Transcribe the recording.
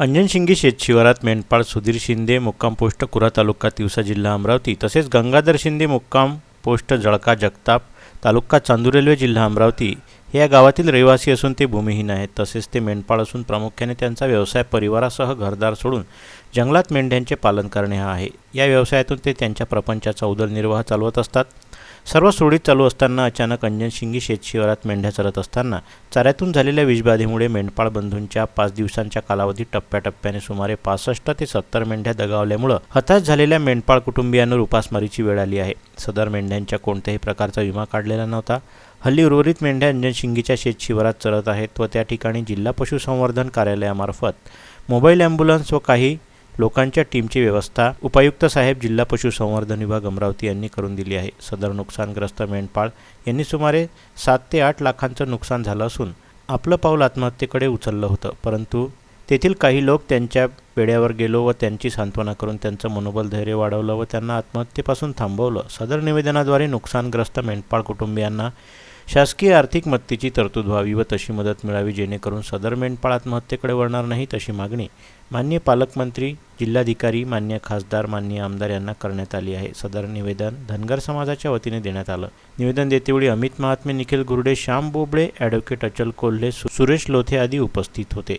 अंजनशिंगी शेतशिवारात मेंढपाळ सुधीर शिंदे मुक्काम पोस्ट कुरा तालुका तिवसा जिल्हा अमरावती. तसेच गंगाधर शिंदे मुक्काम पोस्ट जळका जगताप तालुका चांदूर रेल्वे जिल्हा अमरावती. हे या गावातील रहिवासी असून ते भूमिहीन आहेत. तसेच ते मेंढपाळ असून प्रामुख्याने त्यांचा व्यवसाय परिवारासह घरदार सोडून जंगलात मेंढ्यांचे पालन करणे हा आहे. या व्यवसायातून ते त्यांच्या प्रपंचाचा उदरनिर्वाह चालवत असतात. सर्व सुरळीत चालू असताना अचानक अंजनशिंगी शेतशिवारात मेंढ्या चरत असताना चाऱ्यातून झालेल्या विषबाधेमुळे मेंढपाळ बंधूंच्या पाच दिवसांच्या कालावधीत टप्प्याटप्प्याने सुमारे पासष्ट ते सत्तर मेंढ्या दगावल्यामुळं हताश झालेल्या मेंढपाळ कुटुंबियांवर उपासमारीची वेळ आली आहे. सदर मेंढ्यांच्या कोणत्याही प्रकारचा विमा काढलेला नव्हता. हल्ली उर्वरित मेंढ्या अंजनशिंगीच्या शेतशिवारात चरत आहेत व त्या ठिकाणी जिल्हा पशुसंवर्धन कार्यालयामार्फत मोबाईल ॲम्ब्युलन्स व काही लोकांच्या टीमची व्यवस्था उपायुक्त साहेब जिल्हा पशुसंवर्धन विभाग अमरावती यांनी करून दिली आहे. सदर नुकसानग्रस्त मेंढपाळ यांनी सुमारे सात ते आठ लाखांचं नुकसान झालं असून आपलं पाऊल आत्महत्येकडे उचललं होतं. परंतु तेथील काही लोक त्यांच्या पेड्यावर गेलो व त्यांची सांत्वना करून त्यांचं मनोबल धैर्य वाढवलं व त्यांना आत्महत्येपासून थांबवलं. सदर निवेदनाद्वारे नुकसानग्रस्त मेंढपाळ कुटुंबियांना शासकीय आर्थिक मदतीची तरतूद व्हावी व तशी मदत मिळावी जेणेकरून सदर मेंढपाळ आत्महत्येकडे वळणार नाही तशी मागणी मान्य पालकमंत्री जिल्हाधिकारी मान्य खासदार मान्य आमदार यांना करण्यात आली आहे. सदर निवेदन धनगर समाजाच्या वतीने देण्यात आलं. निवेदन देतेवेळी अमित महात्मे निखिल गुरुडे श्याम बोबडे ॲडव्होकेट अचल कोल्हे सुरेश लोथे आदी उपस्थित होते.